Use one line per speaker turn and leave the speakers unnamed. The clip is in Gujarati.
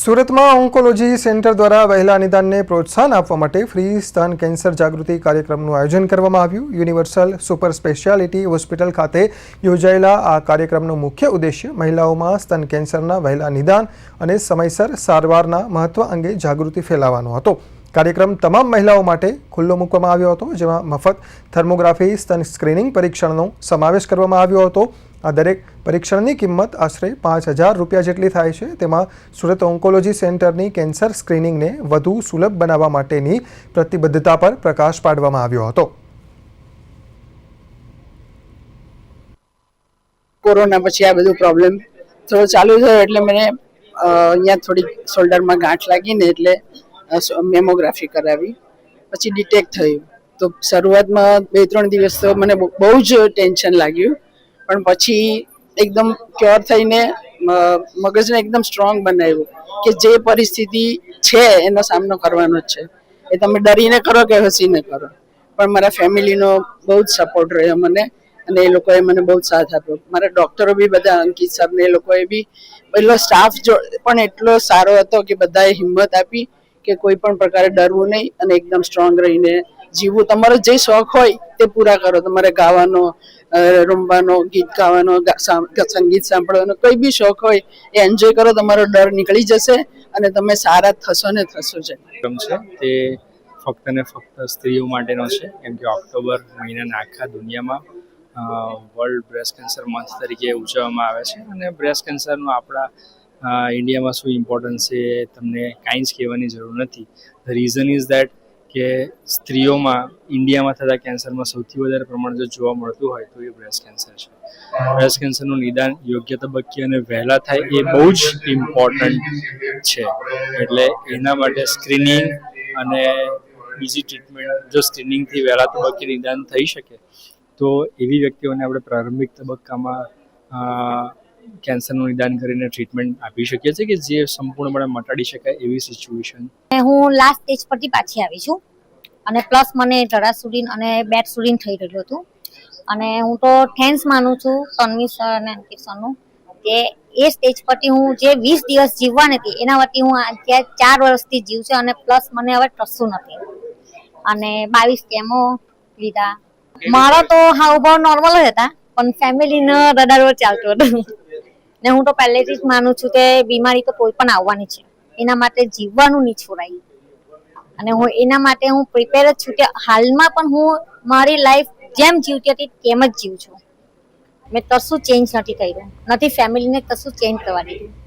સુરતમાં ઓન્કોલોજી સેન્ટર દ્વારા વહેલા નિદાનને પ્રોત્સાહન આપવા માટે ફ્રી સ્તન કેન્સર જાગૃતિ કાર્યક્રમનું આયોજન કરવામાં આવ્યું. યુનિવર્સલ સુપર સ્પેશિયાલિટી હોસ્પિટલ ખાતે યોજાયેલા આ કાર્યક્રમનો મુખ્ય ઉદ્દેશ્ય મહિલાઓમાં સ્તન કેન્સરના વહેલા નિદાન અને સમયસર સારવારના મહત્વ અંગે જાગૃતિ ફેલાવવાનો હતો. કાર્યક્રમ તમામ મહિલાઓ માટે ખુલ્લો મૂકવામાં આવ્યો હતો, જેમાં મફત થર્મોગ્રાફી, સ્તન સ્ક્રીનિંગ પરીક્ષણનો સમાવેશ કરવામાં આવ્યો હતો. આ દરેક પરીક્ષણની કિંમત આશરે પાંચ હજાર રૂપિયા જેટલી થાય છે. તેમાં સુરત ઓન્કોલોજી સેન્ટરની કેન્સર સ્ક્રીનિંગને વધુ સુલભ બનાવવા માટેની પ્રતિબદ્ધતા પર પ્રકાશ પાડવામાં આવ્યો હતો.
કોરોના પછી આ બધું પ્રોબ્લેમ થોડો ચાલુ થયો એટલે મને અહીંયા થોડી શોલ્ડરમાં ગાંઠ લાગીને એટલે મેમોગ્રાફી કરાવી. પછી ડિટેક્ટ થયું. તો શરૂઆતમાં બે ત્રણ દિવસ તો મને બહુ જ ટેન્શન લાગ્યું. પણ પછી એકદમ ક્યોર થઈને મગજને એકદમ સ્ટ્રોંગ બનાવ્યું કે જે પરિસ્થિતિ છે એનો સામનો કરવાનો જ છે. એ તમે ડરીને કરો કે હસીને કરો. પણ મારા ફેમિલીનો બહુ જ સપોર્ટ રહ્યો મને અને એ લોકોએ મને બહુ જ સાથ આપ્યો. મારા ડોક્ટરો બી બધા, અંકિત સર ને એ લોકોએ બી એટલો સ્ટાફ જો, પણ એટલો સારો હતો કે બધાએ હિંમત આપી કે કોઈ પણ પ્રકારે ડરવું નહીં અને એકદમ સ્ટ્રોંગ રહીને જીવવું. તમારો જે શોખ હોય તે પૂરા કરો. તમારે ગાવાનો રમવાનો, ગીત ગાવાનો સંગીત સાંભળવાનો, કોઈ બી શોખ હોય, એ એન્જોય કરો. તમારો ડર નીકળી જશે અને તમે સારા થશો ને થશો જ.
છે. તે ફક્ત ને ફક્ત સ્ત્રીઓ માટેનો છે. કેમ કે ઓક્ટોબર મહિનાના આખા દુનિયામાં વર્લ્ડ બ્રેસ્ટ કેન્સર મંથ તરીકે ઉજવવામાં આવે છે. અને બ્રેસ્ટ કેન્સરનું આપણા ઇન્ડિયામાં શું ઇમ્પોર્ટન્સ છે તમને કાંઈ જ કહેવાની જરૂર નથી. ધ રીઝન ઇઝ દેટ કે સ્ત્રીઓમાં ઇન્ડિયામાં થતા કેન્સરમાં સૌથી વધારે પ્રમાણ જો જોવા મળતું હોય તો એ બ્રેસ્ટ કેન્સર છે. બ્રેસ્ટ કેન્સરનું નિદાન યોગ્ય તબક્કે અને વહેલા થાય એ બહુ જ ઇમ્પોર્ટન્ટ છે. એટલે એના માટે સ્ક્રીનિંગ અને બીજી ટ્રીટમેન્ટ જો સ્ક્રીનિંગથી વહેલા તબક્કે નિદાન થઈ શકે, તો એવી વ્યક્તિઓને આપણે પ્રારંભિક તબક્કામાં કેન્સરનું નિદાન કરીને ટ્રીટમેન્ટ આપી શકીએ છીએ કે જે સંપૂર્ણપણે મટાડી શકાય એવી સિચ્યુએશન
હું લાસ્ટ સ્ટેજ પરથી પાછી આવી છું. અને પ્લસ મને જરાસુરીન અને બેટ સુરીન થઈ રહ્યું હતું. અને હું તો થેન્ક્સ માનું છું તન્વી સર અને અંકિત સરનું કે એ સ્ટેજ પરથી હું જે વીસ દિવસ જીવવાની હતી એના વતી હું અત્યારે ચાર વર્ષથી જીવ છું અને પ્લસ મને હવે કશું નથી. અને બાવીસ કેમો લીધા. મારો તો હાવભાવ નોર્મલ જ હતા પણ ફેમિલીનો રડારો ચાલતો હતું. ને હું તો પહેલેથી જ માનું છું કે બીમારી તો કોઈ પણ આવવાની છે. એના માટે જીવવાનું નહીં છોડાય. અને હું એના માટે હું પ્રિપેર જ છું કે હાલમાં પણ હું મારી લાઈફ જેમ જીવતી હતી તેમ જ જીવું છું. મેં કશું ચેન્જ નથી કર્યું. નથી ફેમિલીને કશું ચેન્જ કરવા દીધું.